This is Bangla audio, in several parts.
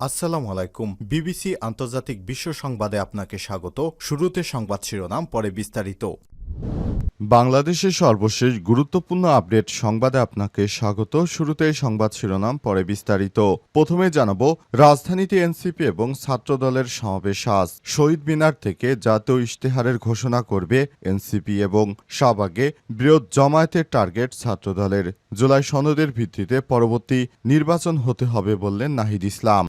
আসসালামু আলাইকুম। বিবিসি আন্তর্জাতিক বিশ্ব সংবাদে আপনাকে স্বাগত। শুরুতে সংবাদ শিরোনাম, পরে বিস্তারিত। বাংলাদেশের সর্বশেষ গুরুত্বপূর্ণ আপডেট সংবাদে আপনাকে স্বাগত। শুরুতে সংবাদ শিরোনাম, পরে বিস্তারিত। প্রথমে জানাব, রাজধানীতে এনসিপি এবং ছাত্রদলের সমাবেশ আজ। শহীদ মিনার থেকে জাতীয় ইশতেহারের ঘোষণা করবে এনসিপি এবং শাহবাগে বৃহৎ জমায়েতের টার্গেট ছাত্রদলের। জুলাই সনদের ভিত্তিতে পরবর্তী নির্বাচন হতে হবে বললেন নাহিদ ইসলাম।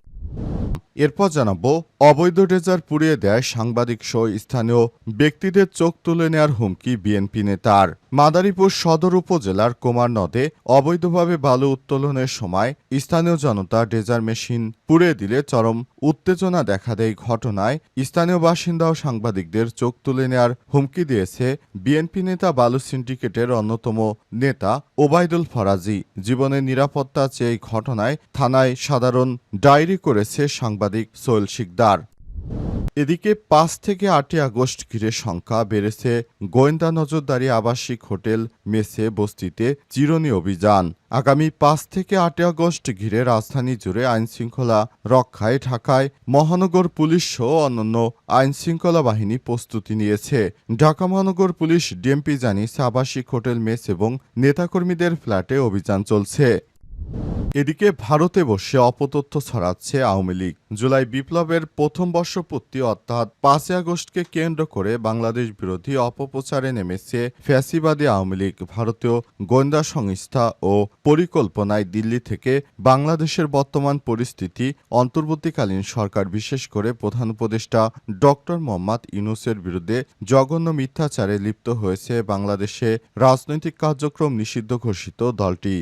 এরপর জানাব, অবৈধ ডেজার পুড়িয়ে দেয় সাংবাদিক সহ স্থানীয় ব্যক্তিদের চোখ তুলে নেওয়ার হুমকি বিএনপি নেতার। মাদারীপুর সদর উপজেলার কুমার নদে অবৈধভাবে বালু উত্তোলনের সময় স্থানীয় জনতা ডেজার মেশিন পুড়িয়ে দিলে চরম উত্তেজনা দেখা দেয় ঘটনায়। স্থানীয় বাসিন্দা ও সাংবাদিকদের চোখ তুলে নেওয়ার হুমকি দিয়েছে বিএনপি নেতা বালু সিন্ডিকেটের অন্যতম নেতা ওবায়দুল ফরাজি। জীবনের নিরাপত্তা চেয়ে ঘটনায় থানায় সাধারণ ডায়েরি করেছে সাংবাদিক সোহেল শিকদার। এদিকে পাঁচ থেকে আটই আগস্ট ঘিরে সংখ্যা বেড়েছে গোয়েন্দা নজরদারি আবাসিক হোটেল মেসে বস্তিতে চিরনি অভিযান। আগামী পাঁচ থেকে আটই আগস্ট ঘিরে রাজধানী জুড়ে আইনশৃঙ্খলা রক্ষায় ঢাকায় মহানগর পুলিশ সহ অন্যান্য আইনশৃঙ্খলা বাহিনী প্রস্তুতি নিয়েছে। ঢাকা মহানগর পুলিশ ডিএমপি জানিয়েছে, আবাসিক হোটেল মেস এবং নেতাকর্মীদের ফ্ল্যাটে অভিযান চলছে। এদিকে ভারতে বসে অপতথ্য ছড়াচ্ছে আওয়ামী লীগ। জুলাই বিপ্লবের প্রথম বর্ষপূর্তি অর্থাৎ পাঁচই আগস্টকে কেন্দ্র করে বাংলাদেশ বিরোধী অপপ্রচারে নেমেছে ফ্যাসিবাদী আওয়ামী লীগ। ভারতীয় গোয়েন্দা সংস্থা ও পরিকল্পনায় দিল্লি থেকে বাংলাদেশের বর্তমান পরিস্থিতি, অন্তর্বর্তীকালীন সরকার বিশেষ করে প্রধান উপদেষ্টা ডক্টর মোহাম্মদ ইউনুসের বিরুদ্ধে জঘন্য মিথ্যাচারে লিপ্ত হয়েছে বাংলাদেশে রাজনৈতিক কার্যক্রম নিষিদ্ধ ঘোষিত দলটি।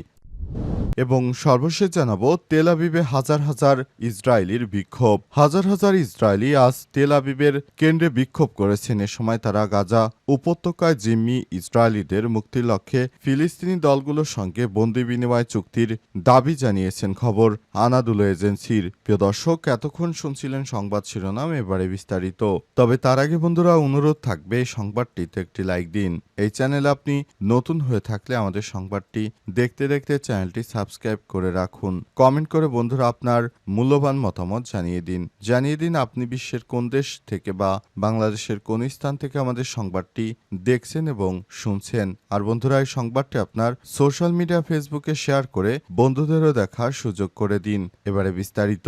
এবং সর্বশেষ জানাব, তেল আবিবে হাজার হাজার ইসরায়েলির বিক্ষোভ। হাজার হাজার ইসরায়েলি আজ তেল আবিবের কেন্দ্রে বিক্ষোভ করেছেন। এ সময় তারা গাজা উপত্যকায় জিম্মি ইসরায়েলিদের মুক্তির লক্ষ্যে ফিলিস্তিনি দলগুলোর সঙ্গে বন্দি বিনিময় চুক্তির দাবি জানিয়েছেন খবর আনাদুল এজেন্সির। প্রিয় দর্শক, এতক্ষণ শুনছিলেন সংবাদ শিরোনাম, এবারে বিস্তারিত। তবে তার আগে বন্ধুরা, অনুরোধ থাকবে এই সংবাদটিতে একটি লাইক দিন। এই চ্যানেল আপনি নতুন হয়ে থাকলে আমাদের সংবাদটি দেখতে দেখতে চ্যানেলটি সাবস্ক্রাইব করে রাখুন। কমেন্ট করে, বন্ধুরা, আপনার মূল্যবান মতামত জানিয়ে দিন। জানিয়ে দিন, আপনি বিশ্বের কোন দেশ থেকে বা বাংলাদেশের কোন স্থান থেকে আমাদের সংবাদটি দেখছেন এবং শুনছেন? আর বন্ধুরা, এই সংবাদটি আপনার সোশ্যাল মিডিয়া ফেসবুকে শেয়ার করে বন্ধুদেরও দেখার সুযোগ করে দিন। এবারে বিস্তারিত।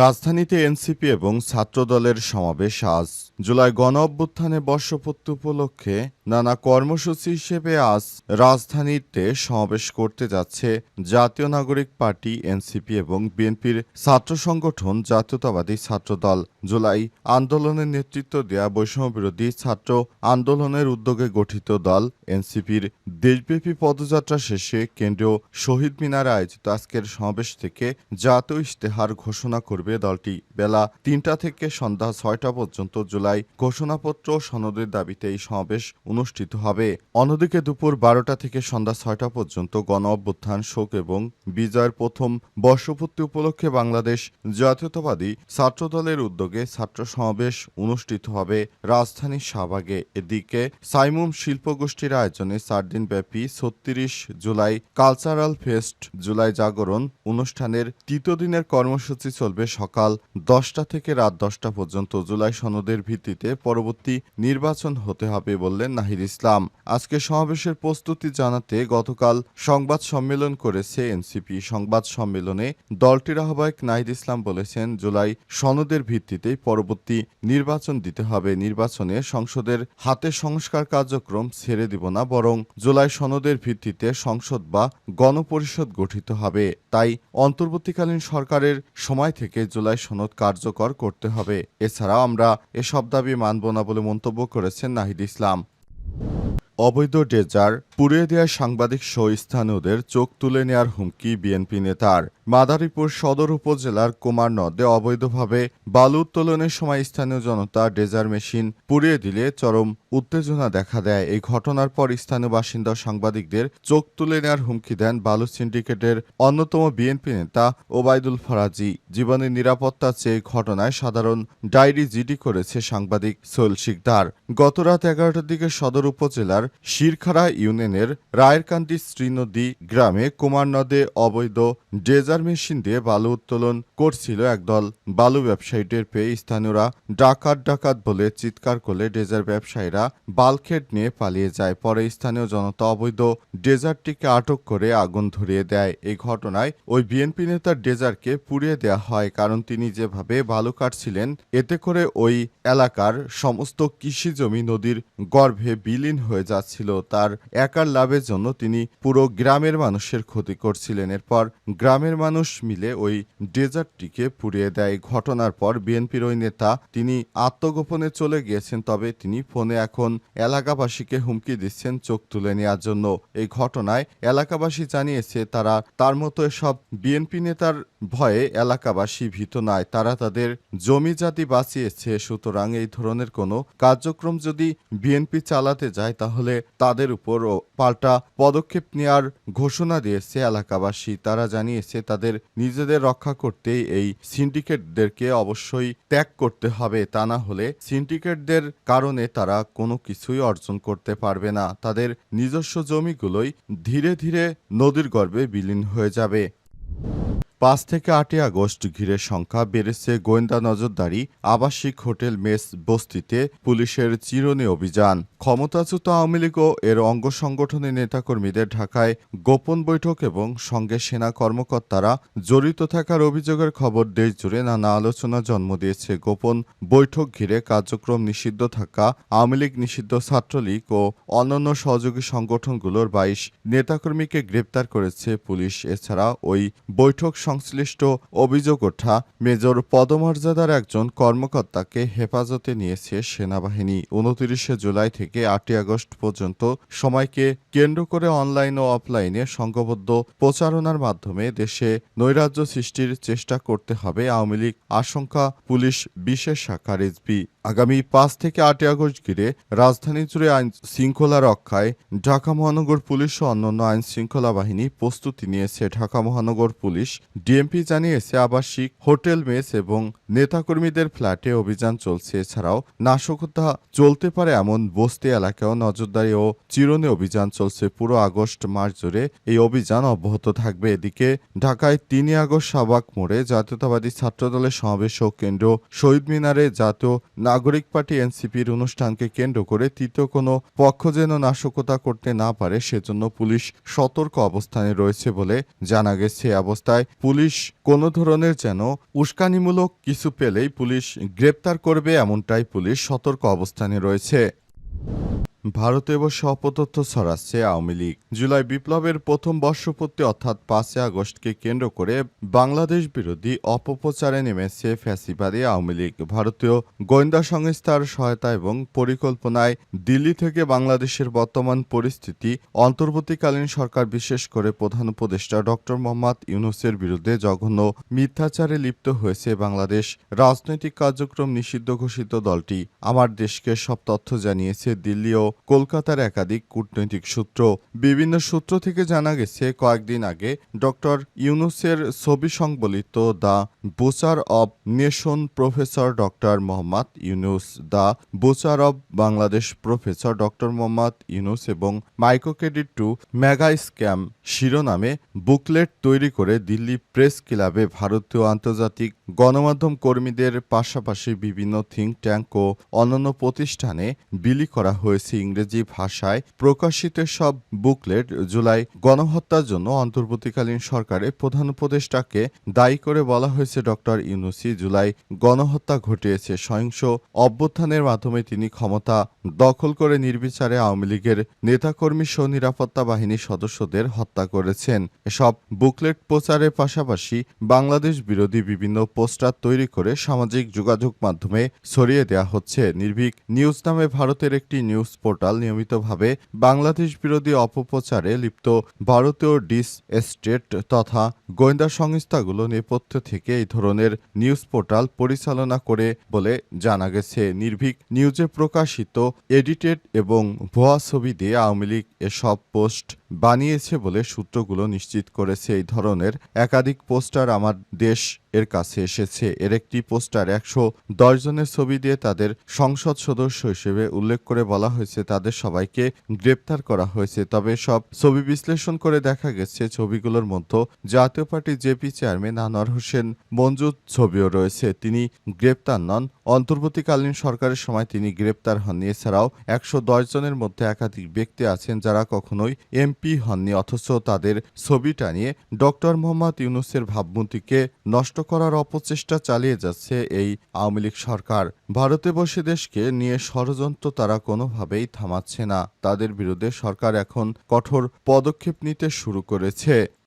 রাজধানীতে এনসিপি এবং ছাত্রদলের সমাবেশ আজ। জুলাই গণ অভ্যুত্থানে বর্ষপূর্তি উপলক্ষে নানা কর্মসূচি হিসেবে আজ রাজধানীতে সমাবেশ করতে যাচ্ছে জাতীয় নাগরিক পার্টি, এনসিপি এবং বিএনপির ছাত্র সংগঠন জাতীয়তাবাদী ছাত্র দল। জুলাই আন্দোলনের নেতৃত্ব দেয়া বৈষম্য বিরোধী ছাত্র আন্দোলনের উদ্যোগে গঠিত দল, এনসিপির দেশব্যাপী পদযাত্রা শেষে কেন্দ্রীয় শহীদ মিনারে আয়োজিত আজকের সমাবেশ থেকে জাতীয় ইশতেহার ঘোষণা করবে দলটি। বেলা তিনটা থেকে সন্ধ্যা ছয়টা পর্যন্ত জুলাই ঘোষণাপত্র সনদের দাবিতে এই সমাবেশ অনুষ্ঠিত হবে। অন্যদিকে দুপুর বারোটা থেকে সন্ধ্যা ছয়টা পর্যন্ত গণ অভ্যুত্থান শোক এবং বিজয়ের প্রথম বর্ষপূর্তি উপলক্ষে বাংলাদেশ জাতীয়তাবাদী ছাত্রদলের উদ্যোগে ছাত্র সমাবেশ অনুষ্ঠিত হবে রাজধানীর শাহবাগে। এদিকে সাইমুম শিল্পগোষ্ঠীর আয়োজনে চার দিনব্যাপী ছত্রিশ জুলাই কালচারাল ফেস্ট জুলাই জাগরণ অনুষ্ঠানের তৃতীয় দিনের কর্মসূচি চলবে সকাল দশটা থেকে রাত দশটা পর্যন্ত। জুলাই সনদের ভিত্তিতে পরবর্তী নির্বাচন হতে হবে বললেন নাহিদ ইসলাম। আজকে সমাবেশের প্রস্তুতি জানাতে গতকাল সংবাদ সম্মেলন করেছে এনসিপি সংবাদ সম্মেলনে দলটির আহ্বায়ক নাহিদ ইসলাম বলেছেন, জুলাই সনদের ভিত্তিতেই পরবর্তী নির্বাচন দিতে হবে। নির্বাচনে সংসদের হাতে সংস্কার কার্যক্রম ছেড়ে দিব না, বরং জুলাই সনদের ভিত্তিতে সংসদ বা গণপরিষদ গঠিত হবে। তাই অন্তর্বর্তীকালীন সরকারের সময় থেকে জুলাই সনদ কার্যকর করতে হবে। এছাড়াও আমরা এসব দাবি মানব না বলে মন্তব্য করেছেন নাহিদ ইসলাম। অবৈধ ডেজার পুড়িয়ে দেওয়া সাংবাদিক সহ স্থানীয়দের চোখ তুলে নেওয়ার হুমকি বিএনপি নেতার। মাদারীপুর সদর উপজেলার কুমার নদে অবৈধভাবে বালু উত্তোলনের সময় স্থানীয় জনতা ডেজার মেশিন পুড়িয়ে দিলে চরম উত্তেজনা দেখা দেয়। এই ঘটনার পর স্থানীয় বাসিন্দা সাংবাদিকদের চোখ তুলে নেওয়ার হুমকি দেন বালু সিন্ডিকেটের অন্যতম বিএনপি নেতা ওবায়দুল ফরাজি। জীবনের নিরাপত্তা চেয়ে ঘটনায় সাধারণ ডায়েরি জিডি করেছে সাংবাদিক সোহেল শিকদার। গতরাত এগারোটার দিকে সদর উপজেলার উপজেলার শিরখাড়া ইউনিয়নের রায়েরকান্দি শ্রীনদী গ্রামে কুমার নদে অবৈধ ডেজার মেশিন দিয়ে বালু উত্তোলন করছিল একদল বালু ব্যবসায়ীদের পেয়ে স্থানীয়রা ডাকাত ডাকাত বলে চিৎকার করলে ডেজার ব্যবসায়ীরা বালখেট নিয়ে পালিয়ে যায়। পরে স্থানীয় জনতা অবৈধ ডেজারটিকে আটক করে আগুন ধরিয়ে দেয়। এই ঘটনায় ওই বিএনপি নেতার ডেজারকে পুড়িয়ে দেওয়া হয়। কারণ তিনি যেভাবে বালু কাটছিলেন, এতে করে ওই এলাকার সমস্ত কৃষি জমি নদীর গর্ভে বিলীন হয়ে যাচ্ছিল, তার একার লাভের জন্য তিনি পুরো গ্রামের মানুষের ক্ষতি করছিলেন। এরপর গ্রামের মানুষ মিলে ওই ডেজার্টটিকে পুড়িয়ে দেয়। ঘটনার পর বিএনপির ওই নেতা তিনি আত্মগোপনে চলে গিয়েছেন, তবে তিনি ফোনে এখন এলাকাবাসীকে হুমকি দিচ্ছেন, চোখ তুলে নেওয়ার জন্য। এই ঘটনায় এলাকাবাসী জানিয়েছে, তারা তার মতো সব বিএনপি নেতার ভয়ে এলাকাবাসী ভীত নয়। তারা তাদের জমি জাতি বাঁচিয়েছে, সুতরাং এই ধরনের কোনো কার্যক্রম যদি বিএনপি চালাতে যায়, তাহলে তাদের উপরও পাল্টা পদক্ষেপ নেওয়ার ঘোষণা দিয়েছে এলাকাবাসী। তারা জানিয়েছে, তাদের নিজেদের রক্ষা করতেই এই সিন্ডিকেটদেরকে অবশ্যই ত্যাগ করতে হবে। তা না হলে সিন্ডিকেটদের কারণে তারা কোনো কিছুই অর্জন করতে পারবে না। তাদের নিজস্ব জমিগুলোই ধীরে ধীরে নদীর গর্ভে বিলীন হয়ে যাবে। পাঁচ থেকে আটই আগস্ট ঘিরে সংখ্যা বেড়েছে গোয়েন্দা নজরদারি, আবাসিক হোটেল মেস বস্তিতে পুলিশের চিরনি অভিযান। ক্ষমতাচ্যুত আওয়ামী লীগ ও এর অঙ্গ সংগঠনের নেতাকর্মীদের ঢাকায় গোপন বৈঠক এবং সঙ্গে সেনা কর্মকর্তারা জড়িত থাকার অভিযোগের খবর দেশ জুড়ে নানা আলোচনা জন্ম দিয়েছে। গোপন বৈঠক ঘিরে কার্যক্রম নিষিদ্ধ থাকা, আওয়ামী লীগ নিষিদ্ধ ছাত্রলীগ ও অন্যান্য সহযোগী সংগঠনগুলোর বাইশ নেতাকর্মীকে গ্রেপ্তার করেছে পুলিশ। এছাড়া ওই বৈঠক সংশ্লিষ্ট অভিযোগ ওঠা মেজর পদমর্যাদার একজন কর্মকর্তাকে হেফাজতে নিয়েছে সেনাবাহিনী। উনত্রিশে জুলাই থেকে আটই আগস্ট পর্যন্ত সময়কে কেন্দ্র করে অনলাইন ও অফলাইনে সংঘবদ্ধ প্রচারণার মাধ্যমে দেশে নৈরাজ্য সৃষ্টির চেষ্টা করতে হবে আওয়ামী লীগ আশঙ্কা পুলিশ বিশেষ শাখার রেজবি আগামী পাঁচ থেকে আটই আগস্ট ঘিরে রাজধানী জুড়ে আইন শৃঙ্খলা রক্ষায় ঢাকা মহানগর পুলিশ ও অন্যান্য আইন শৃঙ্খলা বাহিনী প্রস্তুতি নিয়েছে। ঢাকা মহানগর পুলিশ ডিএমপি জানিয়েছে আবাসিক, হোটেল মেস এবং নেতাকর্মীদের ফ্ল্যাটে অভিযান চলছে। এছাড়াও নাশকতা চলতে পারে এমন বস্তি এলাকাও নজরদারি ও চিরনে অভিযান চলছে। পুরো আগস্ট মাস জুড়ে এই অভিযান অব্যাহত থাকবে। এদিকে ঢাকায় তিনই আগস্ট সাবাক মোড়ে জাতীয়তাবাদী ছাত্রদলের সমাবেশ ও কেন্দ্র শহীদ মিনারে জাতীয় নাগরিক পার্টি এনসিপির অনুষ্ঠানকে কেন্দ্র করে তৃতীয় কোনো পক্ষ যেন নাশকতা করতে না পারে, সেজন্য পুলিশ সতর্ক অবস্থানে রয়েছে বলে জানা গেছে। অবস্থায় পুলিশ কোনো ধরনের যেন উস্কানিমূলক কিছু পেলেই পুলিশ গ্রেপ্তার করবে, এমনটাই পুলিশ সতর্ক অবস্থানে রয়েছে। ভারতে বসে অপতথ্য ছড়াচ্ছে আওয়ামী লীগ। জুলাই বিপ্লবের প্রথম বর্ষপূর্তি অর্থাৎ পাঁচই আগস্টকে কেন্দ্র করে বাংলাদেশ বিরোধী অপপ্রচারে নেমেছে ফ্যাসিবাদী আওয়ামী লীগ। ভারতীয় গোয়েন্দা সংস্থার সহায়তা এবং পরিকল্পনায় দিল্লি থেকে বাংলাদেশের বর্তমান পরিস্থিতি, অন্তর্বর্তীকালীন সরকার বিশেষ করে প্রধান উপদেষ্টা ডক্টর মোহাম্মদ ইউনুসের বিরুদ্ধে জঘন্য মিথ্যাচারে লিপ্ত হয়েছে বাংলাদেশ। রাজনৈতিক কার্যক্রম নিষিদ্ধ ঘোষিত দলটি। আমার দেশকে সব তথ্য জানিয়েছে দিল্লি ও কলকাতার একাধিক কূটনৈতিক সূত্র। বিভিন্ন সূত্র থেকে জানা গেছে, কয়েকদিন আগে ডক্টর ইউনুসের ছবি সংবলিত the butcher of nation professor doctor Muhammad Yunus, the butcher of Bangladesh professor doctor Muhammad Yunus এবং মাইক্রোক্রেডিট টু মেগা স্ক্যাম শিরোনামে বুকলেট তৈরি করে দিল্লি প্রেস ক্লাবে ভারতীয় আন্তর্জাতিক গণমাধ্যম কর্মীদের পাশাপাশি বিভিন্ন থিঙ্ক ট্যাঙ্ক ও অন্যান্য প্রতিষ্ঠানে বিলি করা হয়েছে ইংরেজি ভাষায় প্রকাশিত সব বুকলেট জুলাই গণহত্যার জন্য অন্তর্বর্তীকালীন সরকারের প্রধান উপদেষ্টাকে দায়ী করে বলা হয়েছে ডক্টর ইউনুসি। জুলাই গণহত্যা ঘটিয়েছে। সহিংস অভ্যুত্থানের মাধ্যমে তিনি ক্ষমতা দখল করে নির্বিচারে আওয়ামী লীগের নেতাকর্মী সহ নিরাপত্তা বাহিনীর সদস্যদের হত্যা করেছেন। এসব বুকলেট প্রচারের পাশাপাশি বাংলাদেশ বিরোধী বিভিন্ন পোস্টার তৈরি করে সামাজিক যোগাযোগ মাধ্যমে ছড়িয়ে দেওয়া হচ্ছে। নির্ভীক নিউজ নামে ভারতের একটি নিউজ পোর্টাল নিয়মিতভাবে বাংলাদেশ বিরোধী অপপ্রচারে লিপ্ত ভারতীয় ডিস এস্টেট তথা গোয়েন্দা সংস্থাগুলো নেপথ্য থেকে এই ধরনের নিউজ পোর্টাল পরিচালনা করে বলে জানা গেছে। নির্ভীক নিউজে প্রকাশিত, এডিটেড এবং ভুয়া ছবি দিয়ে আওয়ামী লীগ এসব পোস্ট বানিয়েছে বলে সূত্রগুলো নিশ্চিত করেছে এই ধরনের একাধিক পোস্টার আমার দেশ এর কাছে এসেছে। এর একটি পোস্টার, একশো দশ জনের ছবি দিয়ে তাদের সংসদ সদস্য হিসেবে উল্লেখ করে বলা হয়েছে, তাদের সবাইকে গ্রেপ্তার করা হয়েছে। তবে সব ছবি বিশ্লেষণ করে দেখা গেছে, ছবিগুলোর মধ্যে Jatiya Party JP chairman Anwar Hossain Manju ছবিও রয়েছে। তিনি গ্রেপ্তার নন। অন্তর্বর্তীকালীন সরকারের সময় তিনি গ্রেপ্তার হননি। এছাড়াও একশো দশ জনের মধ্যে একাধিক ব্যক্তি আছেন যারা কখনোই এমপি হননি, অথচ তাদের ছবি টানিয়ে ডক্টর মোহাম্মদ ইউনুসের ভাবমূর্তিকে নষ্ট করার অপচেষ্টা চালিয়ে যাচ্ছে এই আওয়ামী লীগ সরকার। ভারতে বসে দেশকে নিয়ে ষড়যন্ত্র তারা কোনোভাবেই থামাচ্ছে না। তাদের বিরুদ্ধে সরকার এখন কঠোর পদক্ষেপ নিতে শুরু করেছে।